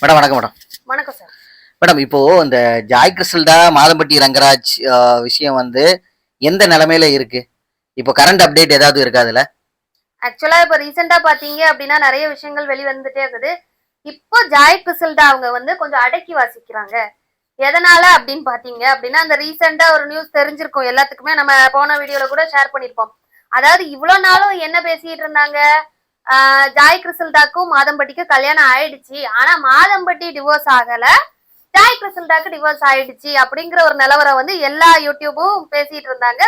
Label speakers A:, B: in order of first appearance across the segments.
A: Madam வணக்கம் madam.
B: வணக்கம் sir.
A: Madam இப்போ இந்த ஜாய் கிறிஸ்டல்டா மாதம்பட்டி ரங்கராஜ் விஷயம் வந்து எந்த நிலைமையில இருக்கு? இப்போ கரண்ட் அப்டேட் ஏதாவது இருக்கா அதுல?
B: ஆக்சுவலா இப்ப ரீசெண்டா பாத்தீங்க அப்படின்னா நிறைய விஷயங்கள் வெளிவந்துட்டே இருக்குது. இப்போ ஜாய் கிறிசல்டா அவங்க வந்து கொஞ்சம் அடக்கி வாசிக்கிறாங்க. எதனால அப்படின்னு பாத்தீங்க அப்படின்னா அந்த ரீசெண்டா ஒரு நியூஸ் தெரிஞ்சிருக்கும். எல்லாத்துக்குமே நம்ம போன வீடியோல கூட ஷேர் பண்ணிருப்போம். அதாவது இவ்வளவு நாளும் என்ன பேசிட்டு இருந்தாங்க? ஜாய் கிறிசல்டாக்கும் மாதம்பட்டிக்கும் கல்யாணம் ஆயிடுச்சு. ஆனா மாதம்பட்டி டிவோர்ஸ் ஆகல. ஜாய் கிறிசல்டாக்கு டிவோர்ஸ் ஆயிடுச்சு அப்படிங்கிற ஒரு நிலவரம் வந்து எல்லா யூடியூபும் பேசிட்டு இருந்தாங்க.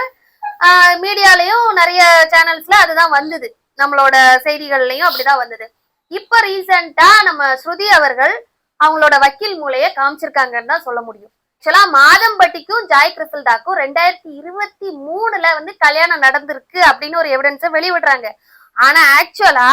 B: மீடியாலயும் நிறைய சேனல்ஸ்ல அதுதான் வந்தது. நம்மளோட செய்திகள்லயும் அப்படிதான் வந்தது. இப்ப ரீசெண்டா நம்ம ஸ்ருதி அவர்கள் அவங்களோட வக்கீல் மூலைய காமிச்சிருக்காங்கன்னு தான் சொல்ல முடியும். ஆக்சுவலா மாதம்பட்டிக்கும் ஜாய் கிறிஸ்டல்டாக்கும் ரெண்டாயிரத்தி இருபத்தி மூணுல வந்து கல்யாணம் நடந்திருக்கு அப்படின்னு ஒரு எவிடன்ஸை வெளிவிடுறாங்க ஆனா ஆக்சுவலா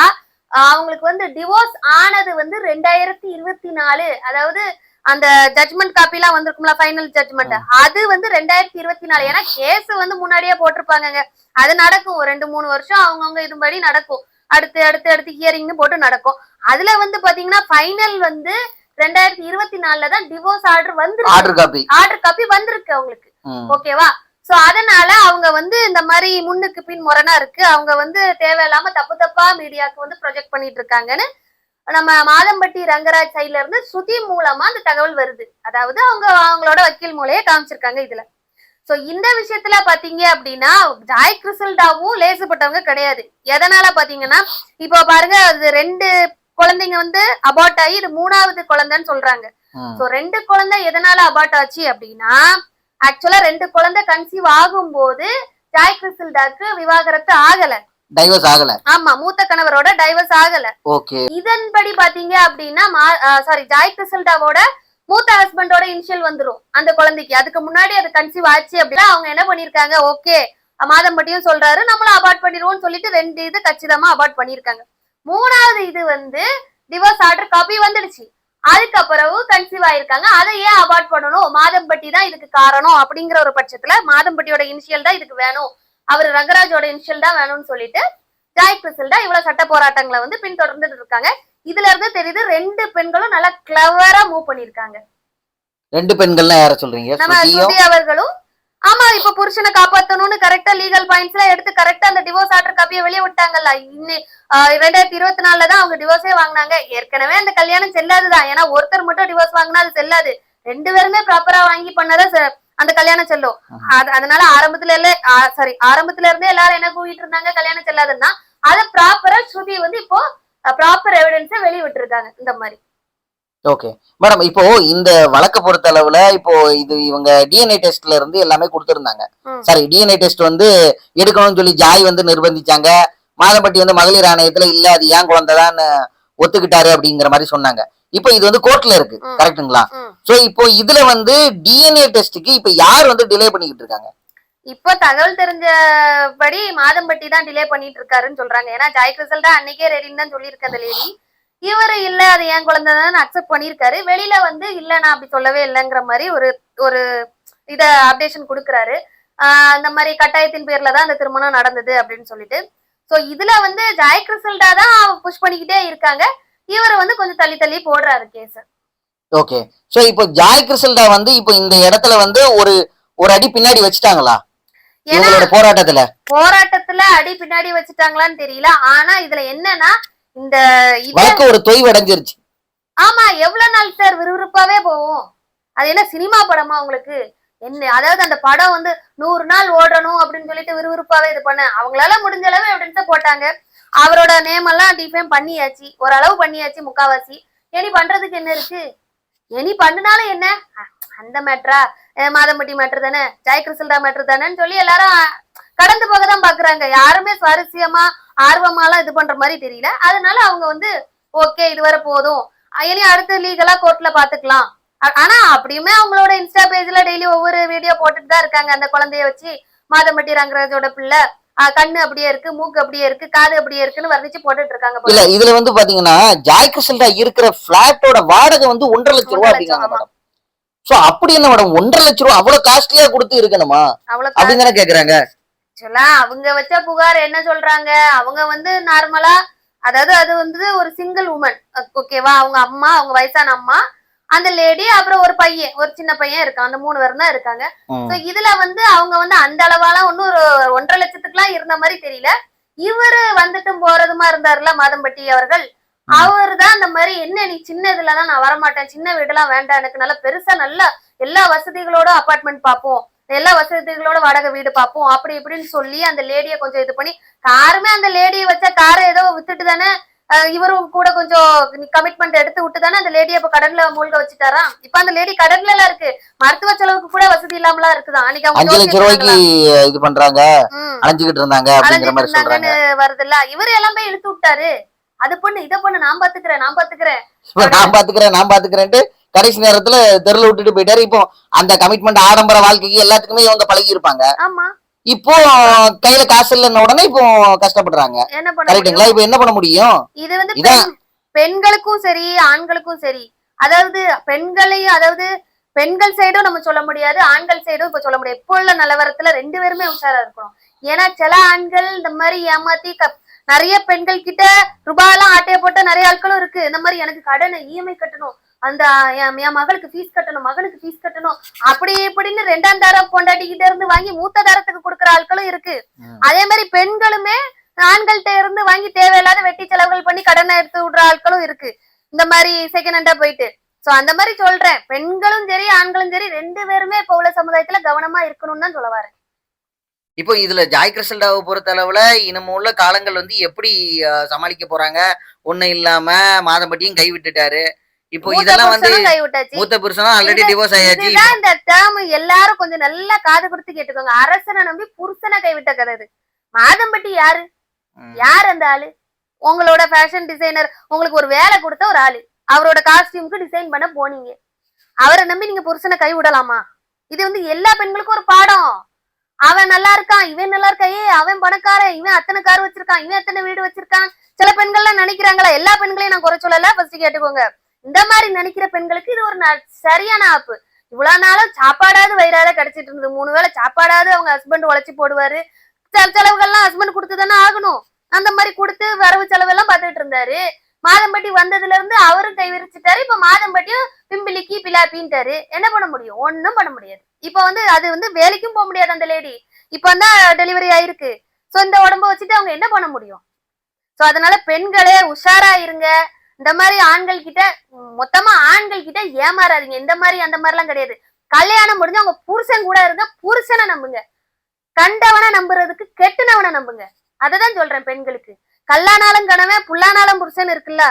B: அவங்களுக்கு வந்து டிவோர்ஸ் ஆனது வந்து ரெண்டாயிரத்தி இருபத்தி நாலு. அதாவது அந்த ஜட்மெண்ட் காப்பி எல்லாம் வந்திருக்கும்ல ஃபைனல் ஜட்மெண்ட் அது வந்து ரெண்டாயிரத்தி இருபத்தி நாலு. ஏன்னா கேஸ் வந்து முன்னாடியே போட்டிருப்பாங்கங்க. அது நடக்கும். ஒரு ரெண்டு மூணு வருஷம் அவங்கவுங்க இதுபடி நடக்கும். அடுத்து அடுத்து அடுத்து ஹியரிங்னு போட்டு நடக்கும். அதுல வந்து பாத்தீங்கன்னா ஃபைனல் வந்து ரெண்டாயிரத்தி இருபத்தி நாலுல தான் டிவோர்ஸ் ஆர்டர் வந்து
A: ஆர்டர் காப்பி
B: ஆர்டர் காப்பி வந்திருக்கு அவங்களுக்கு. ஓகேவா சோ அதனால அவங்க வந்து இந்த மாதிரி முன்னுக்கு பின் முரணா இருக்கு. அவங்க வந்து தேவையில்லாம தப்பு தப்பா மீடியாக்கு வந்து ப்ரொஜெக்ட் பண்ணிட்டு இருக்காங்கன்னு நம்ம மாதம்பட்டி ரங்கராஜ் சைட்ல இருந்து ஸ்ருதி மூலமா அந்த தகவல் வருது. அதாவது அவங்க அவங்களோட வக்கீல் மூலையே காமிச்சிருக்காங்க இதுல. சோ இந்த விஷயத்துல பாத்தீங்க அப்படின்னா ஜாய் கிறிசல்டாவும் லேசுப்பட்டவங்க கிடையாது. எதனால பாத்தீங்கன்னா இப்போ பாருங்க அது ரெண்டு குழந்தைங்க வந்து அபார்ட் ஆகி இது மூணாவது குழந்தைன்னு சொல்றாங்க. சோ ரெண்டு குழந்தை எதனால அபார்ட் ஆச்சு அப்படின்னா ஆக்சுவலா ரெண்டு குழந்தை கன்சீவ் ஆகும்போது ஜாய் கிறிஸ்டல்டாக்கு விவாகரத்து ஆகல.
A: டைவர்ஸ் ஆகல.
B: ஆமா மூத்த கணவரோட டைவர்ஸ் ஆகல.
A: ஓகே
B: இதன்படி பாத்தீங்க அப்படின்னா சாரி ஜாய் கிறிஸ்டல்டாவோட மூத்த ஹஸ்பண்டோட இனிஷியல் வந்துரும் அந்த குழந்தைக்கு. அதுக்கு முன்னாடி அது கன்சீவ் ஆச்சு அப்படின்னா அவங்க என்ன பண்ணிருக்காங்க ஓகே மாதம்பட்டியும் சொல்றாரு நம்மளும் அபார்ட் பண்ணிடுவோம்னு சொல்லிட்டு ரெண்டு இது கச்சிதமா அபார்ட் பண்ணிருக்காங்க மூணாவது இது வந்து டிவோர்ஸ் ஆர்டர் காப்பி வந்துடுச்சு. அதுக்கப்புறம் கன்சீவ் ஆயிருக்காங்க. அதை ஏன் அபார்ட் பண்ணணும்? மாதம்பட்டி தான் இதுக்கு காரணம் அப்படிங்கிற ஒரு பட்சத்துல மாதம்பட்டியோட இனிஷியல் தான் இதுக்கு வேணும். அவர் ரங்கராஜோட இனிஷியல் தான் வேணும்னு சொல்லிட்டு ஜாய் கிறிசல்டா இவ்வளவு சட்ட போராட்டங்களை வந்து பின்தொடர்ந்துட்டு இருக்காங்க. இதுல இருந்து தெரியுது ரெண்டு பெண்களும் நல்லா கிளவரா மூவ் பண்ணிருக்காங்க
A: ரெண்டு பெண்கள்லாம் யார சொல்றீங்க?
B: நம்ம அவர்களும் ஆமா இப்ப புருஷனை காப்பாத்தணும்னு கரெக்டா லீகல் பாயிண்ட்ஸ் எல்லாம் எடுத்து கரெக்டா அந்த டிவோர்ஸ் ஆர்டர் காப்பியை வெளியே விட்டாங்கல்ல. இன்னி ஆஹ் ரெண்டாயிரத்தி இருபத்தி நாலுல தான் அவங்க டிவோர்ஸே வாங்கினாங்க. ஏற்கனவே அந்த கல்யாணம் செல்லாதுதான் ஏன்னா ஒருத்தர் மட்டும் டிவோர்ஸ் வாங்கினா அது செல்லாது. ரெண்டு பேருமே ப்ராப்பரா வாங்கி பண்ணதான் அந்த கல்யாணம் செல்லும். அது- அதனால ஆரம்பத்துல இல்ல சாரி ஆரம்பத்துல இருந்தே எல்லாரும் என்ன கூவிட்டு இருந்தாங்க? கல்யாணம் செல்லாதுன்னா அதை ப்ராப்பரா ஸ்ருதி வந்து இப்போ ப்ராப்பர் எவிடன்ஸை வெளியே விட்டுருக்காங்க. இந்த மாதிரி.
A: ஓகே மேடம் இப்போ இந்த வழக்க பொறுத்த அளவுல இப்போ இது இவங்க டிஎன்ஏ டெஸ்ட்ல இருந்து எல்லாமே கொடுத்திருந்தாங்க. சாரி டிஎன்ஏ டெஸ்ட் வந்து எடுக்கணும்னு சொல்லி ஜாய் வந்து நிர்பந்திச்சாங்க. மாதம்பட்டி வந்து மகளிர் ஆணையத்துல இல்ல அது ஏன் குழந்தைதான் ஒத்துக்கிட்டாரு அப்படிங்கிற மாதிரி சொன்னாங்க. இப்போ இது வந்து கோர்ட்ல இருக்கு.
B: ம்.
A: சோ இப்போ இதுல வந்து டிஎன்ஏ டெஸ்ட்டுக்கு இப்ப யார் வந்து டிலே பண்ணிக்கிட்டு இருக்காங்க?
B: இப்போ தகவல் தெரிஞ்சபடி மாதம்பட்டி தான் டிலே பண்ணிட்டு இருக்காருன்னு சொல்றாங்க. ஏன்னா ஜாய் தான் அன்னைக்கே ரெடின்னு தான் சொல்லியிருக்கு அந்த லேடி இவரு இல்ல அது என் குழந்தை தான் அக்செப்ட் பண்ணியிருக்காரு. வெளியில வந்து இல்ல நான் அப்படி சொல்லவே இல்லைங்கிற மாதிரி ஒரு ஒரு இத அப்டேஷன் கொடுக்குறாரு. அந்த மாதிரி கட்டாயத்தின் பேர்ல தான் அந்த திருமணம் நடந்தது அப்படின்னு சொல்லிட்டு. சோ இதுல வந்து ஜாய் கிறிசல்டா தான் புஷ் பண்ணிக்கிட்டே இருக்காங்க. இவர் வந்து கொஞ்சம் தள்ளி தள்ளி போடுறாரு கேஸ்.
A: ஓகே சோ இப்போ ஜாய் கிறிசல்டா வந்து இப்போ இந்த இடத்துல வந்து ஒரு ஒரு அடி பின்னாடி வச்சுட்டாங்களா? போராட்டத்துல?
B: போராட்டத்துல அடி பின்னாடி வச்சுட்டாங்களான்னு தெரியல. ஆனா இதுல என்னன்னா இந்த
A: வழக்கு ஒரு தொய்வு அடைஞ்சிருச்சு.
B: ஆமா எவ்வளவு நாள் சார் விறுவிறுப்பாவே போகும் அது என்ன சினிமா படமா உங்களுக்கு? என்ன அதாவது அந்த படம் வந்து நூறு நாள் ஓடணும் அப்படின்னு சொல்லிட்டு விறுவிறுப்பாவே இது பண்ண அவங்களால முடிஞ்ச அளவு எவிடன்ஸ் போட்டாங்க. அவரோட நேம் எல்லாம் டிஃபைம் பண்ணியாச்சு. ஓரளவு பண்ணியாச்சு முக்காவாசி. இனி பண்றதுக்கு என்ன இருக்கு? இனி பண்ணுனாலும் என்ன? அந்த மேட்ரா மாதம்பட்டி மேட்ரு தானே? ஜாய் கிறிஸ்டல்டா மேட்ரு தானேன்னு சொல்லி எல்லாரும் கடந்து போக தான் பாக்குறாங்க. யாருமே சுவாரஸ்யமா ஆர்வமாலாம் இது பண்ற மாதிரி தெரியல. அதனால அவங்க வந்து ஓகே இதுவரை போதும். இனி அடுத்து லீகலா கோர்ட்ல பாத்துக்கலாம். ஆனா அப்படியுமே அவங்களோட இன்ஸ்டா பேஜ்ல டெய்லி ஒவ்வொரு வீடியோ போட்டுட்டு தான் இருக்காங்க. அந்த குழந்தைய வச்சு மாதம்பட்டி ரங்கராஜோட பிள்ளை. கண்ணு அப்படியே இருக்கு மூக்கு அப்படியே இருக்கு காது அப்படியே இருக்குன்னு வர்ணிச்சு போட்டுட்டு இருக்காங்க.
A: இல்ல இதுல வந்து பாத்தீங்கன்னா ஜாய் கிறிஸ்டல்டா இருக்கிற பிளாட்டோட வாடகை வந்து ஒன்றரை லட்சம் ரூபா
B: ஒன்றரை லட்சம்,
A: அப்படிங்கிறாங்க மேடம் சோ அப்படி என்ன மேடம் ஒன்றரை லட்சம் ரூபா அவ்வளவு காஸ்ட்லியா கொடுத்து இருக்கணுமா? அப்படின்னு கேக்குறாங்க.
B: ஆக்சுவலா அவங்க வச்ச புகார் என்ன சொல்றாங்க? அவங்க வந்து நார்மலா அதாவது அது வந்து ஒரு சிங்கிள் உமன் ஓகேவா அவங்க அம்மா அவங்க வயசான அம்மா அந்த லேடி அப்புறம் ஒரு பையன் ஒரு சின்ன பையன் இருக்கான். அந்த மூணு பேரும் தான் இருக்காங்க. சோ இதுல வந்து அவங்க வந்து அந்த அளவாலாம் ஒன்னும் ஒரு ஒன்றரை லட்சத்துக்குலாம் இருந்த மாதிரி தெரியல. இவரு வந்துட்டும் போறதுமா இருந்தாருல மாதம்பட்டி அவர்கள்? அவர் தான் அந்த மாதிரி என்ன நீ சின்ன இதுலதான் நான் வரமாட்டேன் சின்ன வீடெல்லாம் வேண்டாம் எனக்கு நல்லா பெருசா நல்லா எல்லா வசதிகளோட அபார்ட்மெண்ட் பார்ப்போம். எல்லா வசதிகளோட வாடகை வீடு பார்ப்போம். அப்படி இப்படின்னு சொல்லி அந்த லேடிய கொஞ்சம் இது பண்ணி காருமே அந்த லேடியை வச்சா காரை ஏதோ வித்துட்டு தானே இவரும் கூட கொஞ்சம் கமிட்மெண்ட் எடுத்து விட்டு தானே அந்த லேடியை இப்ப கடன்ல மூழ்க வச்சுட்டாராம் இப்ப அந்த லேடி கடன்ல எல்லாம் இருக்கு. மருத்துவ செலவுக்கு கூட வசதி இல்லாமலாம் இருக்குதான் அன்னைக்கு
A: அஞ்சு லட்சம் ரூபாய்க்கு இது பண்றாங்க. அலைஞ்சுக்கிட்டு இருந்தாங்க அப்படிங்கிற மாதிரி சொல்றாங்க.
B: இருந்தாங்கன்னு வருதுல்ல. இவரு எல்லாம் போய் இழுத்து விட்டாரு. அது பண்ணு இத பண்ணு நான் பாத்துக்கிறேன் நான் பாத்துக்கிறேன்.
A: நான் பாத்துக்கிறேன் நான் பாத்துக்கிறேன்ட்டு கடைசி நேரத்துல தெருல விட்டுட்டு போயிட்டாரு. இப்போ அந்த கமிட்மெண்ட் ஆடம்பர வாழ்க்கைக்கு எல்லாத்துக்குமே இவங்க பழகி இருப்பாங்க
B: ஆமா.
A: இப்போ கையில காசு இல்லைன்ன உடனே இப்போ கஷ்டப்படுறாங்க. கரெக்டுங்களா? இப்போ என்ன பண்ண முடியும்?
B: இது வந்து பெண்களுக்கும் சரி ஆண்களுக்கும் சரி. அதாவது பெண்களையும் அதாவது பெண்கள் சைடும் நம்ம சொல்ல முடியாது ஆண்கள் சைடும் இப்ப சொல்ல முடியாது. இப்போ உள்ள நிலவரத்துல ரெண்டு பேருமே உஷாரா இருக்கணும். ஏன்னா சில ஆண்கள் இந்த மாதிரி ஏமாத்தி நிறைய பெண்கள் கிட்ட ரூபாயெல்லாம் ஆட்டைய போட்ட நிறைய ஆட்களும் இருக்கு. இந்த மாதிரி எனக்கு கடனை இஎம்ஐ கட்டணும். அந்த என் மகளுக்கு ஃபீஸ் கட்டணும் மகனுக்கு ஃபீஸ் கட்டணும். அப்படி இப்படின்னு ரெண்டாம் தாரம் பொண்டாட்டி கிட்ட இருந்து வாங்கி மூத்த தாரத்துக்கு கொடுக்குற ஆட்களும் இருக்கு. அதே மாதிரி பெண்களுமே ஆண்கள்ட்ட இருந்து வாங்கி தேவையில்லாத வெட்டி செலவுகள் பண்ணி கடனை எடுத்து விடுற ஆட்களும் இருக்கு. இந்த மாதிரி செகண்ட் ஹேண்டா போயிட்டு. சோ அந்த மாதிரி சொல்றேன். பெண்களும் சரி ஆண்களும் சரி ரெண்டு பேருமே இப்ப உள்ள சமுதாயத்துல கவனமா இருக்கணும்னு தான் சொல்ல வரேன்.
A: இப்போ இதுல ஜாய் கிறிஸ்டல்டாவை பொறுத்த அளவுல இனிமே உள்ள காலங்கள் வந்து எப்படி சமாளிக்க போறாங்க? ஒண்ணு இல்லாம மாதம்பட்டியும் கை விட்டுட்டாரு இப்போ இதெல்லாம் வந்து மூத்த புருஷனும் ஆல்ரெடி டிவோர்ஸ் ஆயாச்சு.
B: இதுதான் இந்த டேர்ம் எல்லாரும் கொஞ்சம் நல்லா காது கொடுத்து கேட்டுக்கோங்க. அரசனை நம்பி புருஷனை கைவிட்ட கதை இது. மாதம்பட்டி யாரு. யார் அந்த ஆளு? உங்களோட ஃபேஷன் டிசைனர் உங்களுக்கு ஒரு வேலை கொடுத்த ஒரு ஆளு. அவரோட காஸ்டியூமுக்கு டிசைன் பண்ண போனீங்க. அவரை நம்பி நீங்க புருஷனை கை விடலாமா இது வந்து எல்லா பெண்களுக்கும் ஒரு பாடம். அவன் நல்லா இருக்கான் இவன் நல்லா இருக்கா? ஏய் அவன் பணக்காரன் இவன் அத்தனை கார் வச்சிருக்கான் இவன் அத்தனை வீடு வச்சிருக்கான். சில பெண்கள்லாம் நினைக்கிறாங்களா எல்லா பெண்களையும் நான் குறை சொல்லல? ஃபர்ஸ்ட் கேட்டுக்கோங்க. இந்த மாதிரி நினைக்கிற பெண்களுக்கு இது ஒரு ந- சரியான ஆப்பு. இவ்வளவு நாளும் சாப்பாடாவது வயிறால கிடைச்சிட்டு இருந்தது. மூணு வேளை சாப்பாடாவது அவங்க ஹஸ்பண்ட் உழைச்சி போடுவாரு. சில செலவுகள்லாம் ஹஸ்பண்ட் கொடுத்து தானே ஆகணும். அந்த மாதிரி கொடுத்து வரவு செலவெல்லாம் பார்த்துட்டு இருந்தாரு. மாதம்பட்டி வந்ததுல இருந்து அவரும் கை விரிச்சிட்டாரு. இப்ப மாதம்பட்டியும் பிம்பிலிக்கி பிலாப்பின்ட்டாரு என்ன பண்ண முடியும்? ஒன்னும் பண்ண முடியாது. இப்ப வந்து அது வந்து வேலைக்கும் போக முடியாது அந்த லேடி இப்ப தான் டெலிவரி ஆயிருக்கு. சோ இந்த உடம்ப வச்சுட்டு அவங்க என்ன பண்ண முடியும்? சோ அதனால பெண்களே உஷாரா இருங்க. இந்த மாதிரி ஆண்கள் கிட்ட மொத்தமா ஆண்கள் கிட்ட ஏமாறாதீங்க. இந்த மாதிரி அந்த மாதிரி எல்லாம் கிடையாது. கல்யாணம் முடிஞ்சு அவங்க புருஷன் கூட இருங்க புருஷனை நம்புங்க. கண்டவனை நம்புறதுக்கு கெட்டுனவனை நம்புங்க. அததான் சொல்றேன் பெண்களுக்கு. கல்லானாலும் கனவே புல்லானாலும் புருஷன் இருக்குல்ல.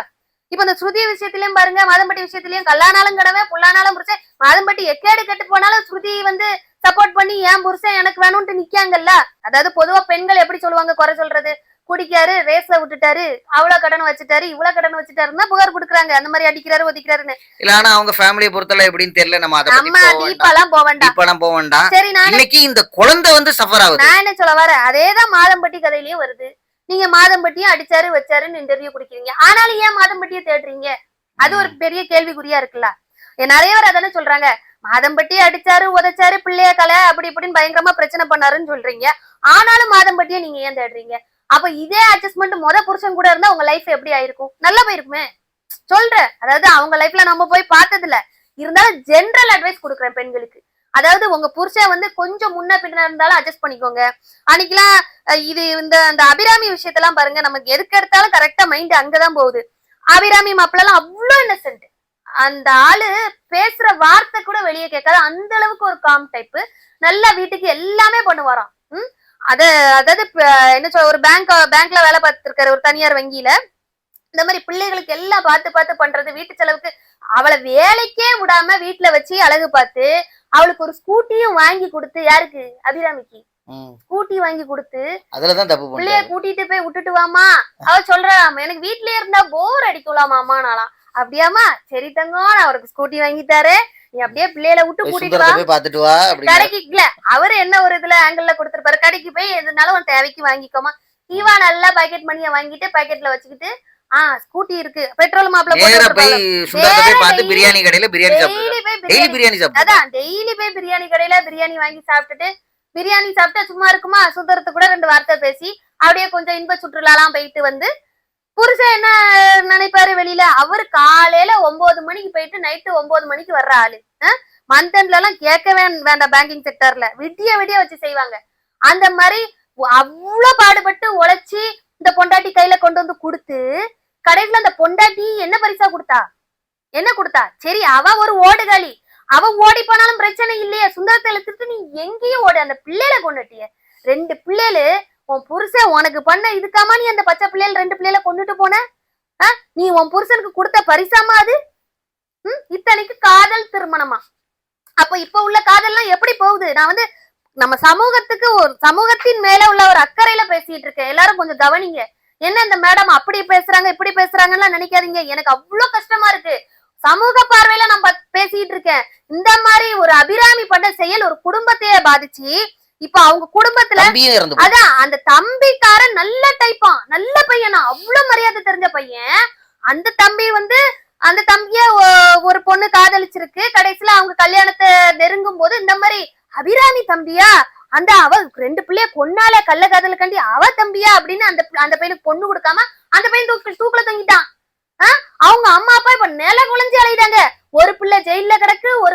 B: இப்ப இந்த ஸ்ருதி விஷயத்திலயும் பாருங்க மாதம்பட்டி விஷயத்திலயும் கல்லானாலும் கனவே புல்லானாலும் புருஷன். மாதம்பட்டி எக்கேடு கெட்டு போனாலும் ஸ்ருதி வந்து சப்போர்ட் பண்ணி ஏன் புருஷன் எனக்கு வேணும்ட்டு நிக்காங்கல்ல அதாவது பொதுவா பெண்கள் எப்படி சொல்லுவாங்க குறை சொல்றது? குடிக்காரு ரேஸ்ல விட்டுட்டாரு அவ்வளவு கடன் வச்சுட்டாரு இவ்வளவு கடன் வச்சுட்டாருன்னா புகார் கொடுக்குறாங்க. அந்த மாதிரி அடிக்கிறாரு ஒதிக்கிறாருன்னு.
A: இல்ல ஆனா அவங்க ஃபேமிலியை பொறுத்தல எப்படின்னு தெரியல. நம்ம அதை
B: நம்ம. டீப்பாலாம் போக வேண்டாம்.
A: இப்பெல்லாம் போக வேண்டாம்.
B: சரி நான்
A: இன்னைக்கு இந்த குழந்தை வந்து சஃபர் ஆகுது.
B: நான் என்ன சொல்ல வரேன்? அதேதான் மாதம்பட்டி கதையிலயும் வருது. நீங்க மாதம்பட்டியும் அடிச்சாரு வச்சாருன்னு இன்டர்வியூ குடிக்கிறீங்க. ஆனாலும் ஏன் மாதம்பட்டியை தேடுறீங்க? அது ஒரு பெரிய கேள்விக்குறியா இருக்குல்ல. நிறைய பேர் அதானே சொல்றாங்க. மாதம்பட்டி அடிச்சாரு உதைச்சாரு பிள்ளைய கலை அப்படி இப்படின்னு பயங்கரமா பிரச்சனை பண்ணாருன்னு சொல்றீங்க. ஆனாலும் மாதம்பட்டியை நீங்க ஏன் தேடுறீங்க? அப்ப இதே அட்ஜஸ்ட்மெண்ட் முத புருஷன் கூட இருந்தா உங்க லைஃப் எப்படி ஆயிருக்கும்? நல்லா போயிருக்குமே. சொல்றேன் அதாவது அவங்க லைஃப்ல நம்ம போய் பார்த்தது இல்ல இருந்தாலும் ஜென்ரல் அட்வைஸ் கொடுக்குறேன் பெண்களுக்கு. அதாவது உங்க புருஷன் வந்து கொஞ்சம் முன்ன பின்ன இருந்தாலும் அட்ஜஸ்ட் பண்ணிக்கோங்க. அன்னைக்கெல்லாம் இது இந்த அந்த அபிராமி விஷயத்தெல்லாம் பாருங்க. நமக்கு எதுக்கு எடுத்தாலும் கரெக்டா மைண்ட் அங்கதான் போகுது. அபிராமி மாப்பிள்ளலாம் அவ்வளோ இன்னசென்ட் அந்த ஆளு பேசுற வார்த்தை கூட வெளியே கேட்காது. அந்த அளவுக்கு ஒரு காம் டைப்பு நல்லா வீட்டுக்கு எல்லாமே பண்ணுவாராம். ம்? அத அதாவது என்ன சொல்ல ஒரு பேங்க் பேங்க்ல வேலை பார்த்துருக்காரு ஒரு தனியார் வங்கியில. இந்த மாதிரி பிள்ளைகளுக்கு எல்லாம் பார்த்து பார்த்து பண்றது வீட்டு செலவுக்கு அவளை வேலைக்கே விடாம வீட்டுல வச்சு அழகு பார்த்து அவளுக்கு ஒரு ஸ்கூட்டியும் வாங்கி கொடுத்து யாருக்கு? அபிராமிக்கு. ஸ்கூட்டி வாங்கி கொடுத்து
A: அதுலதான் தப்பு
B: பிள்ளைய கூட்டிட்டு போய் விட்டுட்டு வாமா அவ சொல்றாமா எனக்கு வீட்லயே இருந்தா போர் அடிக்கலாமாமா நாளாம் அப்படியாமா சரி தங்கம் நான் அவருக்கு ஸ்கூட்டி வாங்கிட்டாரு நீ அப்படியே பிள்ளையில விட்டு கூட்டிட்டு வா.
A: பாத்துட்டு வா
B: கடைக்கு இல்ல அவரு என்ன ஒரு இதுல ஆங்கிள் கொடுத்திருப்பாரு? கடைக்கு போய் எதுனாலும் உன் தேவைக்கு வாங்கிக்கோமா. இவா நல்லா பாக்கெட் மணியை வாங்கிட்டு பாக்கெட்ல வச்சுக்கிட்டு ஆஹ் ஸ்கூட்டி இருக்கு. பெட்ரோல் மாப்பிள
A: நேரா போய் பார்த்து பிரியாணி கடையில பிரியாணி
B: டெய்லி பிரியாணி
A: சாப்பிடுறாரு
B: அதான் டெய்லி போய் பிரியாணி கடையில பிரியாணி வாங்கி சாப்பிட்டுட்டு பிரியாணி சாப்பிட்டா சும்மா இருக்குமா? சுந்தரத்து கூட ரெண்டு வார்த்தை பேசி அப்படியே கொஞ்சம் இன்ப சுற்றுலாலாம் போயிட்டு வந்து புருஷன் என்ன நினைப்பாரு வெளியில? அவரு காலையில ஒன்பது மணிக்கு போயிட்டு நைட்டு ஒன்பது மணிக்கு வர்ற ஆளு. மந்த் எல்லாம் கேட்கவே வேண்டாம் பேங்கிங் செக்டர்ல விடிய விடிய வச்சு செய்வாங்க. அந்த மாதிரி அவ்வளவு பாடுபட்டு உழைச்சி இந்த பொண்டாட்டி கையில கொண்டு வந்து கொடுத்து கடைசியில அந்த பொண்டாட்டி என்ன பரிசா கொடுத்தா? என்ன கொடுத்தா? சரி அவ ஒரு ஓடுகாலி அவ ஓடி போனாலும் பிரச்சனை இல்லையே. சுந்தரத்தை இழுத்துட்டு நீ எங்கேயும் ஓடு. அந்த பிள்ளையில கொண்டுட்டிய. ரெண்டு பிள்ளைகளு உன் புருஷன் உனக்கு பண்ண இதுக்காமா நீ அந்த பச்சை பிள்ளைகள் ரெண்டு பிள்ளைகளை கொண்டுட்டு போன? ஆ? நீ உன் புருஷனுக்கு கொடுத்த பரிசாமா அது? ம்? இத்தனைக்கு காதல் திருமணமா? அப்ப இப்ப உள்ள காதல்லாம் எப்படி போகுது? நான் வந்து நம்ம சமூகத்துக்கு ஒரு சமூகத்தின் மேல உள்ள ஒரு அக்கறையில பேசிட்டு இருக்கேன். எல்லாரும் கொஞ்சம் கவனிங்க. என்ன இந்த மேடம் அப்படி பேசுறாங்க இப்படி பேசுறாங்கன்னு நினைக்காதீங்க. எனக்கு அவ்வளவு கஷ்டமா இருக்கு. சமூக பார்வையில நான் பத்- பேசிட்டு இருக்கேன். இந்த மாதிரி ஒரு அபிராமி பண்ண செயல் ஒரு குடும்பத்தையே பாதிச்சு இப்ப அவங்க குடும்பத்துல. அதான் அந்த தம்பிக்காரன் நல்ல டைப்பான் நல்ல பையனா அவ்வளவு மரியாதை தெரிஞ்ச பையன். அந்த தம்பி வந்து அந்த தம்பிய ஒரு பொண்ணு காதலிச்சிருக்கு. கடைசியில அவங்க கல்யாணத்தை நெருங்கும் போது இந்த மாதிரி அபிராமி தம்பியா? அந்த அவ ரெண்டு பிள்ளைய பொண்ணால கள்ள காதலுக்காண்டி அவ தம்பியா அப்படின்னு அந்த அந்த பையனுக்கு பொண்ணு கொடுக்காம அந்த பையன் தூக்கு தூக்குல தொங்கிட்டான். ஆ? அவங்க அம்மா அப்பா இப்ப நில குழஞ்சி அலையுதாங்க. ஒரு பிள்ளை ஜெயில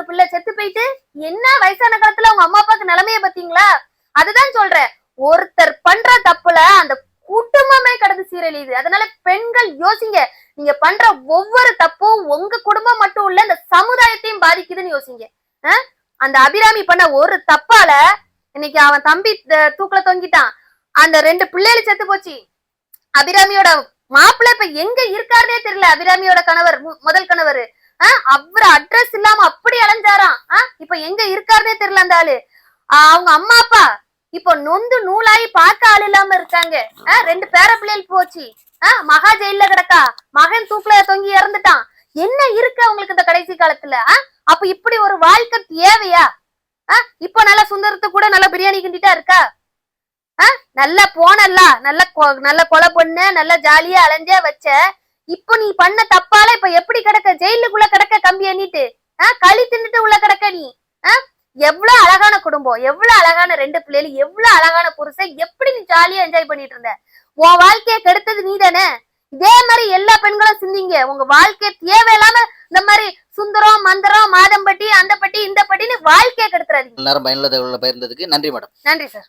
B: பிள்ளை செத்து போயிட்டு என்ன வயசான காலத்துல அவங்க அம்மா அப்பாக்கு நிலைமைய பாத்தீங்களா அதுதான் சொல்றேன். ஒருத்தர் பண்ற தப்புல அந்த குடும்பமே கடந்து சீரழியுது. அதனால பெண்கள் யோசிங்க. நீங்க பண்ற ஒவ்வொரு தப்பும் உங்க குடும்பம் மட்டும் இல்ல இந்த சமுதாயத்தையும் பாதிக்குதுன்னு யோசிங்க. அந்த அபிராமி பண்ண ஒரு தப்பால இன்னைக்கு அவன் தம்பி தூக்குல தொங்கிட்டான். அந்த ரெண்டு பிள்ளைகள் செத்து போச்சு. அபிராமியோட மாப்பிள்ளை இப்ப எங்க இருக்காருனே தெரியல. அபிராமியோட கணவர் முதல் கணவர். அவர் அட்ரஸ் இல்லாம அப்படி அலைஞ்சாராம். இப்ப எங்க இருக்காருனே தெரியல அந்த ஆளு. அவங்க அம்மா அப்பா இப்போ நொந்து நூலாயி பார்க்க ஆள் இல்லாம இருக்காங்க. ரெண்டு பேர பிள்ளைகள் போச்சு. மகா ஜெயில கிடக்கா. மகன் தூக்குல தொங்கி இறந்துட்டான். என்ன இருக்கு அவங்களுக்கு இந்த கடைசி காலத்துல? அப்ப இப்படி ஒரு வாழ்க்கை தேவையா? இப்ப இப்போ நல்ல சுந்தரத்து கூட நல்ல பிரியாணி கிண்டிட்டா இருக்கா? ஆ? நல்லா போனல்ல. நல்ல கொ- நல்ல கொலை பொண்ணு நல்ல ஜாலியா அலைஞ்சே வச்ச இப்போ நீ பண்ண தப்பால இப்ப எப்படி கிடக்க? ஜெயிலுக்குள்ள கிடக்க கம்பி எண்ணிட்டு ஆ? களி தின்னுட்டு உள்ள கிடக்க நீ. ஆ? எவ்வளவு அழகான குடும்பம் எவ்வளவு அழகான ரெண்டு பிள்ளைகள் எவ்வளவு அழகான புருஷன் எப்படி நீ ஜாலியா என்ஜாய் பண்ணிட்டு இருந்த? உன் வாழ்க்கைய கெடுத்தது நீ தானே இதே மாதிரி எல்லா பெண்களும் சிந்திங்க. உங்க வாழ்க்கைய தேவையில்லாம இந்த மாதிரி சுந்தரம் மந்திரம் மாதம்பட்டி அந்த பட்டி இந்த பட்டின்னு வாழ்க்கைய கெடுத்துறாதீங்க.
A: நேரம் பயனுள்ள தகவல்களை பகிர்ந்ததுக்கு நன்றி மேடம்.
B: நன்றி சார்